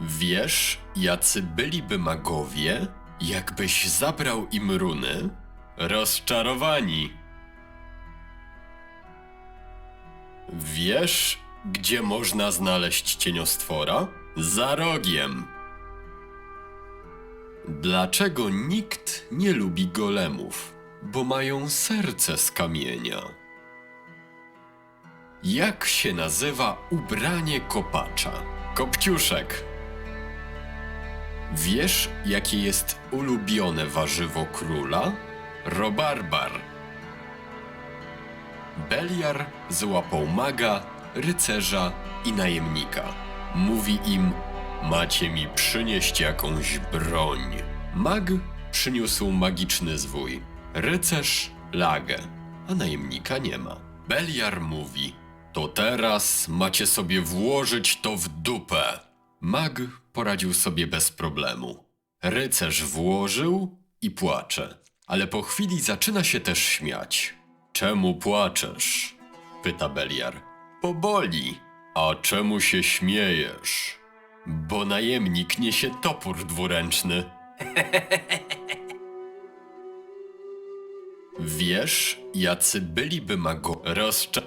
Wiesz, jacy byliby magowie, jakbyś zabrał im runy? Rozczarowani. Wiesz, gdzie można znaleźć cieniostwora? Za rogiem. Dlaczego nikt nie lubi golemów? Bo mają serce z kamienia. Jak się nazywa ubranie kopacza? Kopciuszek. Wiesz, jakie jest ulubione warzywo króla? Robarbar. Beliar złapał maga, rycerza i najemnika. Mówi im: Macie mi przynieść jakąś broń. Mag przyniósł magiczny zwój, rycerz lagę, a najemnika nie ma. Beliar mówi: To teraz macie sobie włożyć to w dupę. Mag poradził sobie bez problemu. Rycerz włożył i płacze, ale po chwili zaczyna się też śmiać. Czemu płaczesz? pyta Beliar. Poboli. A czemu się śmiejesz? Bo najemnik niesie topór dwuręczny. Wiesz, jacy byliby mago rozcza...